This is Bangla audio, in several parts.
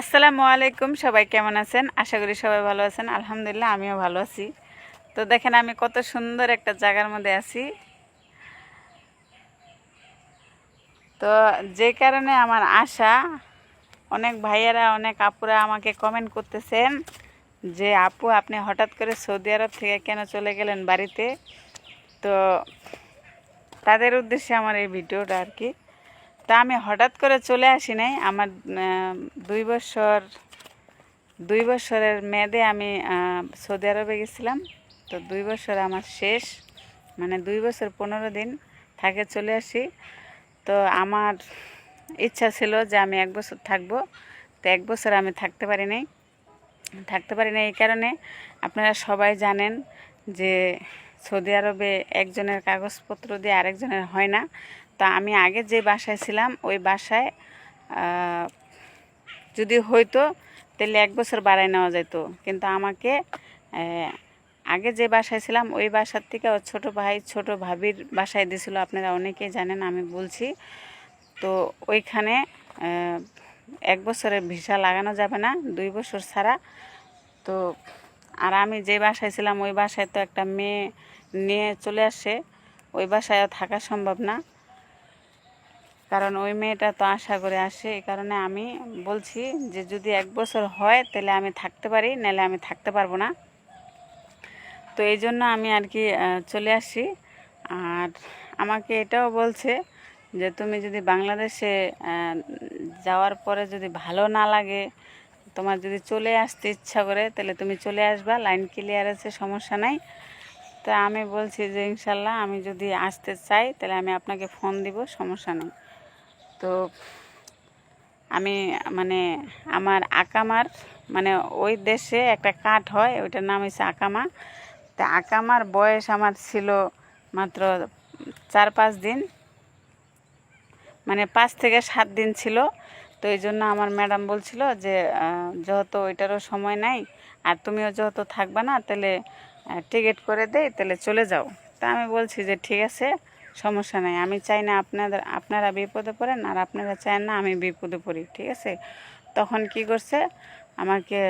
আসসালামু আলাইকুম, সবাই কেমন আছেন? আশা করি সবাই ভালো আছেন। আলহামদুলিল্লাহ, আমিও ভালো আছি। তো দেখেন, আমি কত সুন্দর একটা জায়গার মধ্যে আছি। তো যে কারণে আমার আশা, অনেক ভাইয়েরা, অনেক আপুরা আমাকে কমেন্ট করতেছেন যে, আপু, আপনি হঠাৎ করে সৌদি আরব থেকে কেন চলে গেলেন বাড়িতে? তো তাদের উদ্দেশ্যে আমার এই ভিডিওটা আর কি। তা আমি হঠাৎ করে চলে আসি নাই। আমার দুই বছর, দুই বছরের মেয়াদে আমি সৌদি আরবে গেছিলাম। তো দুই বছর আমার শেষ মানে দুই বছর পনেরো দিন থাকে চলে আসি। তো আমার ইচ্ছা ছিল যে আমি এক বছর থাকব। তো এক বছর আমি থাকতে পারি নাই। থাকতে পারি না এই কারণে আপনারা সবাই জানেন যে সৌদি আরবে একজনের কাগজপত্র দিয়ে আরেকজনের হয় না। তো আমি আগে যে বাসায় ছিলাম, ওই বাসায় যদি হইতো তাহলে এক বছর বাড়ায় নেওয়া যেত কিন্তু আমাকে আগে যে বাসায় ছিলাম, ওই বাসার থেকে ওর ছোটো ভাই, ছোট ভাবির বাসায় দিয়েছিল আপনারা অনেকেই জানেন, আমি বলছি। তো ওইখানে এক বছরের ভিসা লাগানো যাবে না, দুই বছর ছাড়া। তো, আর আমি যে বাসায় ছিলাম, ওই বাসায় তো একটা মেয়ে নিয়ে চলে আসে। ওই বাসায় থাকা সম্ভব না। কারণ ওই মেয়েটা তো আশা করে আসে, এই কারণে আমি বলছি যে যদি এক বছর হয় তাহলে আমি থাকতে পারি, নাহলে আমি থাকতে পারব না। তো এই জন্য আমি আর কি চলে আসি। আর আমাকে এটাও বলছে যে তুমি যদি বাংলাদেশে যাওয়ার পরে যদি ভালো না লাগে, তোমার যদি চলে আসতে ইচ্ছা করে, তাহলে তুমি চলে আসবা, লাইন ক্লিয়ার আছে, সমস্যা নাই। তা আমি বলছি যে ইনশাল্লাহ আমি যদি আসতে চাই, তাহলে আমি আপনাকে ফোন দিব, সমস্যা নেই। তো আমি মানে আমার আকামার মানে ওই দেশে একটা কাঠ হয়, ওইটার নাম হচ্ছে আকামা। তা আকামার বয়স আমার ছিল মাত্র চার পাঁচ দিন মানে পাঁচ থেকে সাত দিন ছিল। তো এই জন্য আমার ম্যাডাম বলছিল যে যেহেতু ওইটারও সময় নাই, আর তুমিও যেহেতু থাকবা না, তাহলে টিকিট করে দেই, তাহলে চলে যাও। তা আমি বলছি যে, ঠিক আছে। সমস্যা নাই। আমি চাই না আপনাদের, আপনারা বিপদে পড়েন আর আপনারা চান না আমি বিপদে পড়ি, ঠিক আছে? তখন কি করছে? আমাকে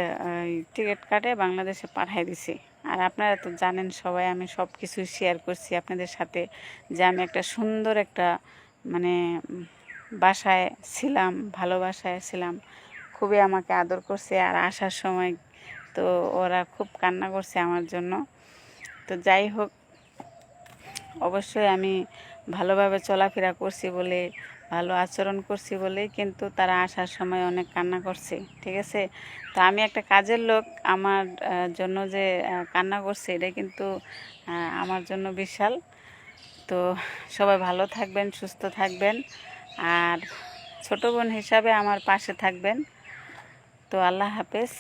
টিকিট কাটে বাংলাদেশে পাঠাই দিছি। আর আপনারা তো জানেন সবাই, আমি সব কিছু শেয়ার করছি আপনাদের সাথে যে আমি একটা সুন্দর একটা মানে বাসায় ছিলাম, ভালো বাসায় ছিলাম। খুবই আমাকে আদর করছে আর আসার সময় তো ওরা খুব কান্না করছে আমার জন্য। তো যাই হোক অবশ্যই আমি ভালোভাবে চলাফেরা করছি বলে, ভালো আচরণ করছি বলে কিন্তু তারা আসার সময় অনেক কান্না করছে, ঠিক আছে? তো আমি একটা কাজের লোক, আমার জন্য যে কান্না করছে এটা কিন্তু আমার জন্য বিশাল। তো সবাই ভালো থাকবেন, সুস্থ থাকবেন। আর ছোট বোন হিসাবে আমার পাশে থাকবেন। তো আল্লাহ হাফেজ।